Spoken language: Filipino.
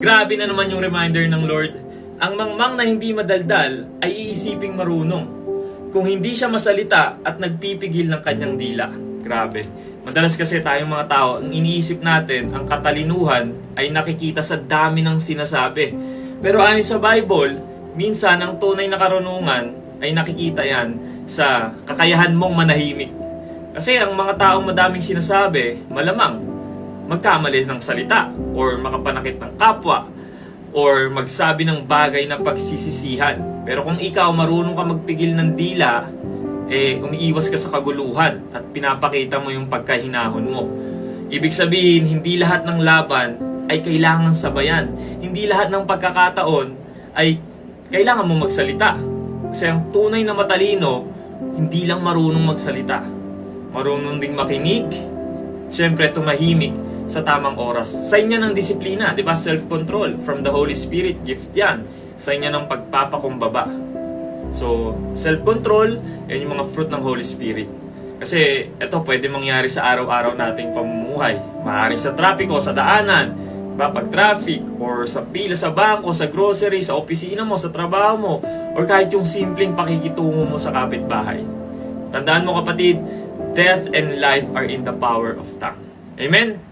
Grabe na naman yung reminder ng Lord. Ang mangmang na hindi madaldal ay iisiping marunong. Kung hindi siya masalita at nagpipigil ng kanyang dila. Grabe. Madalas kasi tayong mga tao, ang iniisip natin, ang katalinuhan ay nakikita sa dami ng sinasabi. Pero ayon sa Bible, minsan ang tunay na karunungan ay nakikita yan sa kakayahan mong manahimik. Kasi ang mga taong madaming sinasabi, malamang magkamali ng salita or makapanakit ng kapwa or magsabi ng bagay na pagsisisihan. Pero kung ikaw marunong ka magpigil ng dila, eh umiiwas ka sa kaguluhan at pinapakita mo yung pagkahinahon mo. Ibig sabihin, hindi lahat ng laban ay kailangan sabayan. Hindi lahat ng pagkakataon ay kailangan mo magsalita. Kasi ang tunay na matalino, hindi lang marunong magsalita. Marunong ding makinig, siyempre tumahimik sa tamang oras. Sa inyo ng disiplina, di ba? Self-control from the Holy Spirit, gift yan. Sa inyo ng pagpapakumbaba. So, self-control, yan yung mga fruit ng Holy Spirit. Kasi ito pwede mangyari sa araw-araw nating pamumuhay. Maaari sa trapiko, sa daanan, ba pag traffic, or sa pila sa bangko, sa grocery, sa opisina mo, sa trabaho mo, or kahit yung simpleng pakikitungo mo sa kapitbahay. Tandaan mo kapatid, death and life are in the power of tongue. Amen?